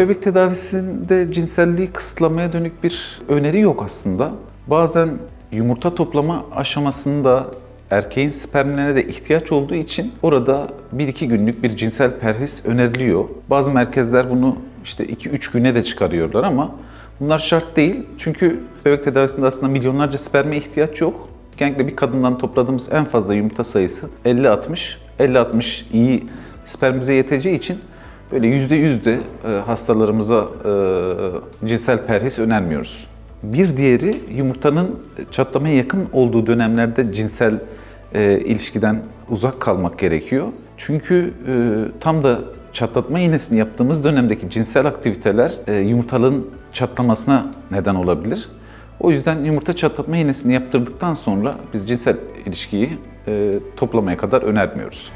Bebek tedavisinde cinselliği kısıtlamaya dönük bir öneri yok aslında. Bazen yumurta toplama aşamasında erkeğin spermlerine de ihtiyaç olduğu için orada 1-2 günlük bir cinsel perhis öneriliyor. Bazı merkezler bunu işte 2-3 güne de çıkarıyorlar ama bunlar şart değil. Çünkü bebek tedavisinde aslında milyonlarca sperme ihtiyaç yok. Genellikle bir kadından topladığımız en fazla yumurta sayısı 50-60. 50-60 iyi sperm bize yeteceği için böyle yüzde yüzde e, hastalarımıza e, cinsel perhis önermiyoruz. Bir diğeri yumurtanın çatlamaya yakın olduğu dönemlerde cinsel e, ilişkiden uzak kalmak gerekiyor. Çünkü e, tam da çatlatma iğnesini yaptığımız dönemdeki cinsel aktiviteler e, yumurtalığın çatlamasına neden olabilir. O yüzden yumurta çatlatma iğnesini yaptırdıktan sonra biz cinsel ilişkiyi e, toplamaya kadar önermiyoruz.